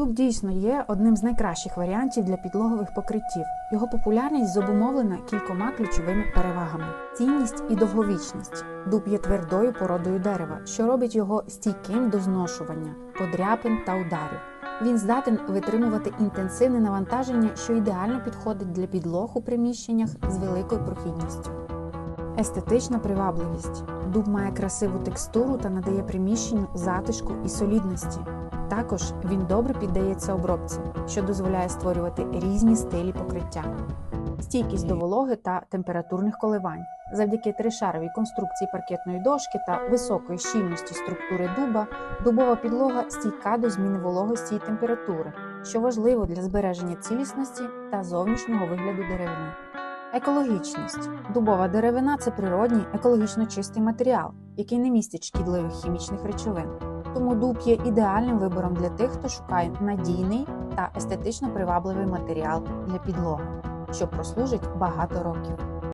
Дуб дійсно є одним з найкращих варіантів для підлогових покриттів. Його популярність зобумовлена кількома ключовими перевагами: цінність і довговічність. Дуб є твердою породою дерева, що робить його стійким до зношування, подряпин та ударів. Він здатен витримувати інтенсивне навантаження, що ідеально підходить для підлог у приміщеннях з великою прохідністю. Естетична привабливість. Дуб має красиву текстуру та надає приміщенню затишку і солідності. Також він добре піддається обробці, що дозволяє створювати різні стилі покриття. Стійкість до вологи та температурних коливань. Завдяки тришаровій конструкції паркетної дошки та високої щільності структури дуба, дубова підлога стійка до зміни вологості і температури, що важливо для збереження цілісності та зовнішнього вигляду деревини. Екологічність. Дубова деревина це природній, екологічно чистий матеріал, який не містить шкідливих хімічних речовин. Тому дуб є ідеальним вибором для тих, хто шукає надійний та естетично привабливий матеріал для підлоги, що прослужить багато років.